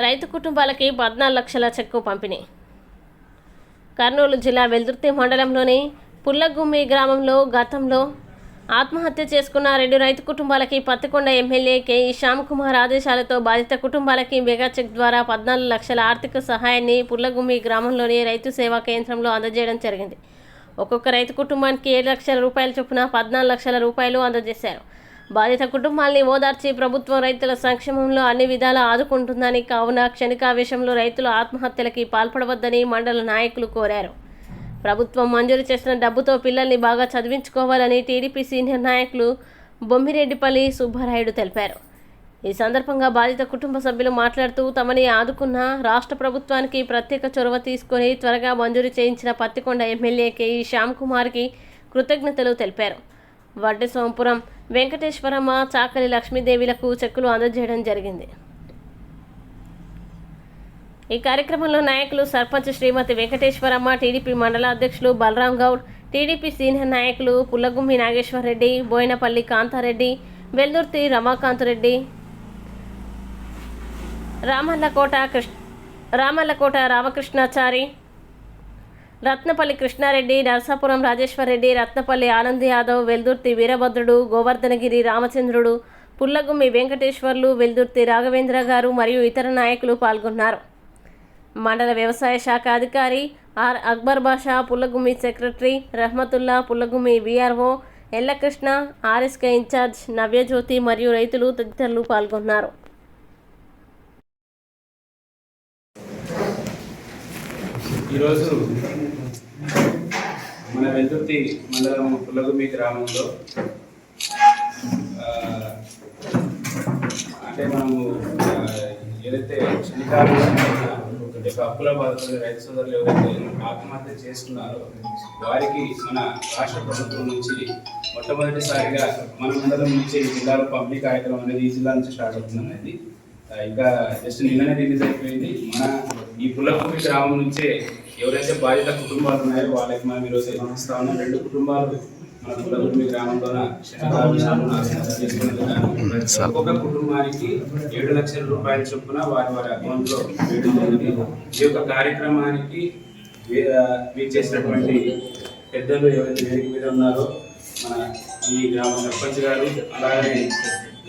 రైతు కుటుంబాలకి పద్నాలుగు లక్షల చెక్కు పంపిణీ. కర్నూలు జిల్లా వెల్దుర్తి మండలంలోని పుల్లగుమ్మి గ్రామంలో గతంలో ఆత్మహత్య చేసుకున్న రెండు రైతు కుటుంబాలకి పత్తికొండ ఎమ్మెల్యే కె. శ్యామ్ కుమార్ ఆదేశాలతో బాధిత కుటుంబాలకి మెగా చెక్ ద్వారా పద్నాలుగు లక్షల ఆర్థిక సహాయాన్ని పుల్లగుమ్మి గ్రామంలోని రైతు సేవా కేంద్రంలో అందజేయడం జరిగింది. ఒక్కొక్క రైతు కుటుంబానికి ఏడు లక్షల రూపాయల చొప్పున పద్నాలుగు లక్షల రూపాయలు అందజేశారు. బాధిత కుటుంబాల్ని ఓదార్చి ప్రభుత్వం రైతుల సంక్షేమంలో అన్ని విధాలా ఆదుకుంటుందని కావున క్షణికావేశంలో రైతులు ఆత్మహత్యలకి పాల్పడవద్దని మండల నాయకులు కోరారు. ప్రభుత్వం మంజూరు చేసిన డబ్బుతో పిల్లల్ని బాగా చదివించుకోవాలని టీడీపీ సీనియర్ నాయకులు బొమ్మిరెడ్డిపల్లి సుబ్బారాయుడు తెలిపారు. ఈ సందర్భంగా బాధిత కుటుంబ సభ్యులు మాట్లాడుతూ తమని ఆదుకున్న రాష్ట్ర ప్రభుత్వానికి ప్రత్యేక చొరవ తీసుకొని త్వరగా మంజూరు చేయించిన పత్తికొండ ఎమ్మెల్యే కేఈ శ్యామ్ కుమార్కి కృతజ్ఞతలు తెలిపారు. వడ్డీ సోంపురం వెంకటేశ్వరమ్మ చాకలి లక్ష్మీదేవిలకు చెక్కులు అందజేయడం జరిగింది. ఈ కార్యక్రమంలో నాయకులు సర్పంచ్ శ్రీమతి వెంకటేశ్వరమ్మ టీడీపీ మండల అధ్యక్షులు బలరాం గౌడ్ టీడీపీ సీనియర్ నాయకులు పుల్లగుమ్మి నాగేశ్వర్ రెడ్డి బోయినపల్లి కాంతారెడ్డి వెల్దుర్తి రమాకాంత్ రెడ్డి రామల్లకోట కృష్ణ రామల్లకోట రామకృష్ణాచారి రత్నపల్లి కృష్ణారెడ్డి నరసాపురం రాజేశ్వరరెడ్డి రత్నపల్లి ఆనంద్ యాదవ్ వెల్దుర్తి వీరభద్రుడు గోవర్ధనగిరి రామచంద్రుడు పుల్లగుమ్మి వెంకటేశ్వర్లు వెల్దుర్తి రాఘవేంద్ర గారు మరియు ఇతర నాయకులు పాల్గొన్నారు. మండల వ్యవసాయ శాఖ అధికారి R. Akbar Basha Pullagummi secretary Rahamatulla Pullagummi VRO Ellakrishna RSK incharge Navyajyothi మరియు రైతులు తదితరులు పాల్గొన్నారు. ఈరోజు వెల్దుర్తి మండలం పుల్లగుమి గ్రామంలో అంటే మనము ఏదైతే చలికాలంలో అప్పుల బాధపడే రైతు సోదరులు ఎవరైతే ఆత్మహత్య చేస్తున్నారో వారికి మన రాష్ట్ర ప్రభుత్వం నుంచి మొట్టమొదటిసారిగా మన మండలం నుంచి ఈ జిల్లాలో పంపిణీ కార్యక్రమం అనేది ఈ జిల్లా నుంచి స్టార్ట్ అవుతుంది ఇంకా జస్ట్ నిన్ననే రిలీజ్ అయిపోయింది. మన ఈ పుల్లగుమి గ్రామం నుంచే ఎవరైతే బాధిత కుటుంబాలు ఉన్నాయో వాళ్ళకి మనం ఈరోజు ఇస్తా ఉన్నాం. రెండు కుటుంబాలు మన పుల్లభూమి గ్రామంలోన ఒక్కొక్క కుటుంబానికి ఏడు లక్షల రూపాయల చొప్పున వారి వారి అకౌంట్లో ఈ యొక్క కార్యక్రమానికి వే- చేసినటువంటి పెద్దలు ఎవరైతే వేదిక మీద ఉన్నారో మన ఈ గ్రామ సర్పంచ్ గారు అలాగే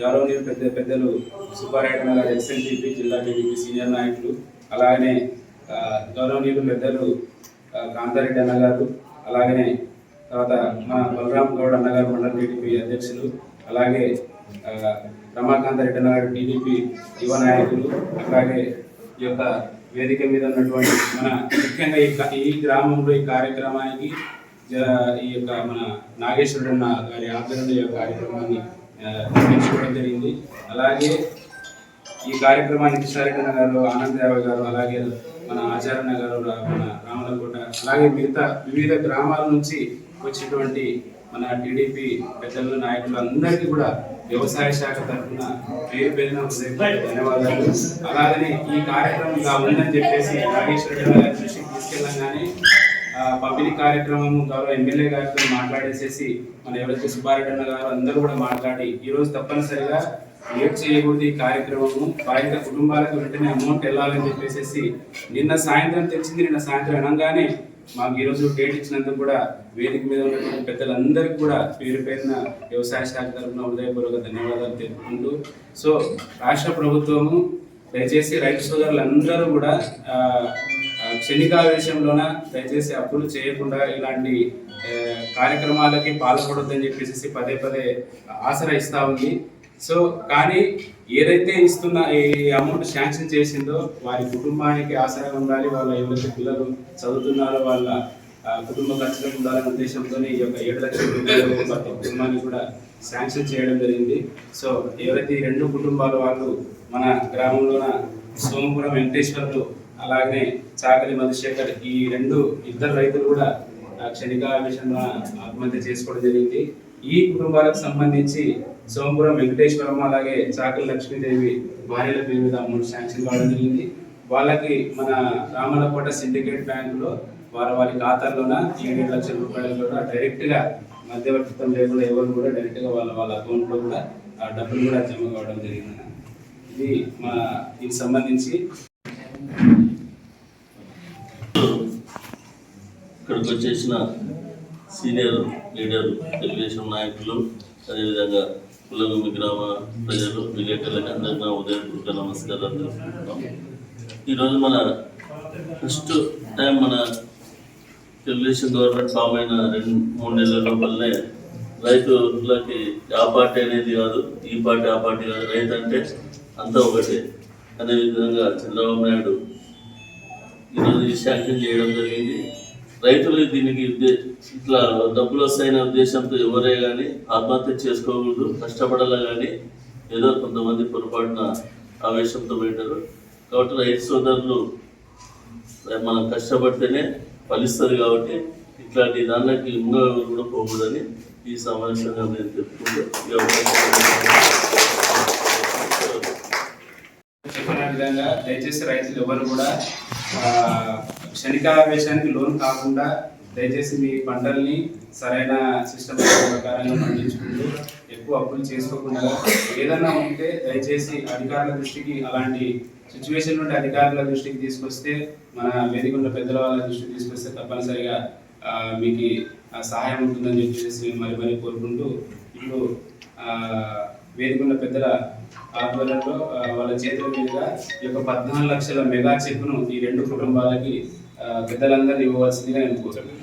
గౌరవనీయులు పెద్ద పెద్దలు సుబ్బారెడ్డి గారు ఎస్ఎన్టీపీ జిల్లా టీడీపీ సీనియర్ నాయకులు అలాగనే గౌరవనీయులు పెద్దలు కాంతారెడ్డి అన్నగారు అలాగనే తర్వాత మన బలరాం గౌడ్ అన్నగారు మండల టీడీపీ అధ్యక్షులు అలాగే రమాకాంతారెడ్డి అన్నగారు టీడీపీ యువ నాయకులు అలాగే ఈ యొక్క వేదిక మీద ఉన్నటువంటి మన ముఖ్యంగా ఈ ఈ గ్రామంలో ఈ కార్యక్రమానికి ఈ యొక్క మన నాగేశ్వరుడు అన్న గారి ఆధ్వర్యంలో ఈ యొక్క కార్యక్రమాన్ని నిర్వహించుకోవడం జరిగింది. అలాగే ఈ కార్యక్రమాన్ని కృష్ణారెడ్డి గారు ఆనందరావు గారు అలాగే మన ఆచార్య గారు మన రామలకోట అలాగే మిగతా వివిధ గ్రామాల నుంచి వచ్చినటువంటి మన టీడీపీ పెద్దలు నాయకులు అందరికీ కూడా వ్యవసాయ శాఖ తరఫున పేరు పేరున ధన్యవాదాలు. అలాగనే ఈ కార్యక్రమం ఇలా ఉందని చెప్పేసి నాగేశ్వర గారి దృష్టికి తీసుకెళ్ళంగానే పంపిణీ కార్యక్రమం గౌరవ ఎమ్మెల్యే గారితో మాట్లాడేసేసి మన ఎవరైతే సుబ్బారెడ్డి గారు అందరూ కూడా మాట్లాడి ఈ రోజు తప్పనిసరిగా లేట్ చేయకూడదు ఈ కార్యక్రమము? బాధిత కుటుంబాలకు వెంటనే అమౌంట్ వెళ్ళాలని చెప్పేసి నిన్న సాయంత్రం తెచ్చింది నిన్న సాయంత్రం అనగానే మాకు ఈరోజు డేట్ ఇచ్చినందుకు కూడా వేదిక మీద ఉన్నటువంటి పెద్దలందరికీ కూడా పేరు పేరున వ్యవసాయ శాఖ తరఫున హృదయపూర్వక ధన్యవాదాలు తెలుపుకుంటూ సో రాష్ట్ర ప్రభుత్వము దయచేసి రైతు సోదరులందరూ కూడా ఆ, క్షణికావేశంలోన దయచేసి అప్పులు చేయకుండా ఇలాంటి కార్యక్రమాలకి పాల్పడొద్దని చెప్పేసి పదే పదే ఆసరా ఇస్తా ఉంది. సో కానీ ఏదైతే ఇస్తున్న ఈ అమౌంట్ శాంక్షన్ చేసిందో వారి కుటుంబానికి ఆసరా ఉండాలి వాళ్ళ ఎవరైతే పిల్లలు చదువుతున్నారో వాళ్ళ కుటుంబ ఖర్చులకు ఉండాలనే ఉద్దేశంతో ఈ యొక్క ఏడు లక్షల రూపాయలు ప్రతి కుటుంబాన్ని కూడా శాంక్షన్ చేయడం జరిగింది. సో ఎవరైతే ఈ రెండు కుటుంబాలు వాళ్ళు మన గ్రామంలోన సోమపురం వెంకటేశ్వర్లు అలాగే చాకలి మధుశేఖర్ ఈ రెండు ఇద్దరు రైతులు కూడా ఆ, క్షణిక విషయంలో ఆత్మహత్య చేసుకోవడం జరిగింది. ఈ కుటుంబాలకు సంబంధించి సోమపురం వెంకటేశ్వరం అలాగే చాకలి లక్ష్మీదేవి భార్యల పేరు మీద అమౌంట్ శాంక్షన్ కావడం జరిగింది. వాళ్ళకి మన రామలకోట సిండికేట్ బ్యాంకులో వారి వారి ఖాతాల్లోన ఏడు లక్షల రూపాయలు కూడా డైరెక్ట్గా మధ్యవర్తిత్వం లేకుండా ఎవరు కూడా డైరెక్ట్గా వాళ్ళ వాళ్ళ అకౌంట్లో కూడా ఆ డబ్బులు కూడా జమ కావడం జరిగింది. ఇది మా దీనికి సంబంధించి ఇక్కడికి వచ్చేసిన సీనియర్ లీడర్ తెలుగుదేశం నాయకులు అదేవిధంగా పుల్లగుమి గ్రామ ప్రజలు విలేకరులకు అందరికీ నా ఉదయపూర్వక నమస్కారాలు తెలుపుకుంటున్నాం. ఈరోజు మన ఫస్ట్ టైం మన తెలుగుదేశం గవర్నమెంట్ ఫామ్ అయిన రెండు మూడు నెలల లోపలనే రైతులకి ఆ పార్టీ అనేది కాదు ఈ పార్టీ ఆ పార్టీ కాదు రైతు అంటే అంతా ఒకటే. అదే విధంగా చంద్రబాబు నాయుడు ఈరోజు ఈ శాంక్షన్ చేయడం జరిగింది. రైతులు దీనికి ఉద్దే- ఇట్లా డబ్బులు వస్తాయనే ఉద్దేశంతో ఎవరే కానీ ఆత్మహత్య చేసుకోకూడదు కష్టపడాలి కానీ ఏదో కొంతమంది పొరపాటున ఆవేశంతో పెట్టారు కాబట్టి రైతు సోదరులు మనం కష్టపడితేనే ఫలిస్తుంది కాబట్టి ఇట్లాంటి దానికి ఇంకా కూడా పోకూడదని ఈ సమావేశంగా నేను చెప్పుకుంటూ చెప్పిన విధంగా దయచేసి రైతులు ఎవరు కూడా క్షణికావేశానికి లోన్ కాకుండా దయచేసి మీ పంటల్ని సరైన సిస్టమ్ ప్రకారంగా పండించుకుంటూ ఎక్కువ అప్పులు చేసుకోకుండా ఏదన్నా ఉంటే దయచేసి అధికారుల దృష్టికి అలాంటి సిచ్యువేషన్ నుండి అధికారుల దృష్టికి తీసుకొస్తే మన వేదిక పెద్దల వాళ్ళ దృష్టికి తీసుకొస్తే తప్పనిసరిగా మీకు సహాయం ఉంటుందని చెప్పేసి మరి మరి కోరుకుంటూ ఇప్పుడు ఆ, పెద్దల ఆధ్వర్యంలో వాళ్ళ చేతుల మీదుగా ఈ యొక్క పద్నాలుగు లక్షల మెగా చెక్కును ఈ రెండు కుటుంబాలకి ఆ, పెద్దలందరూ ఇవ్వవలసిందిగా నేను కోరుతున్నాను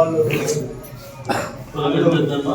వెనక్కిరా త్వరగా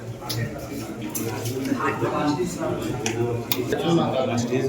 స్టేజ్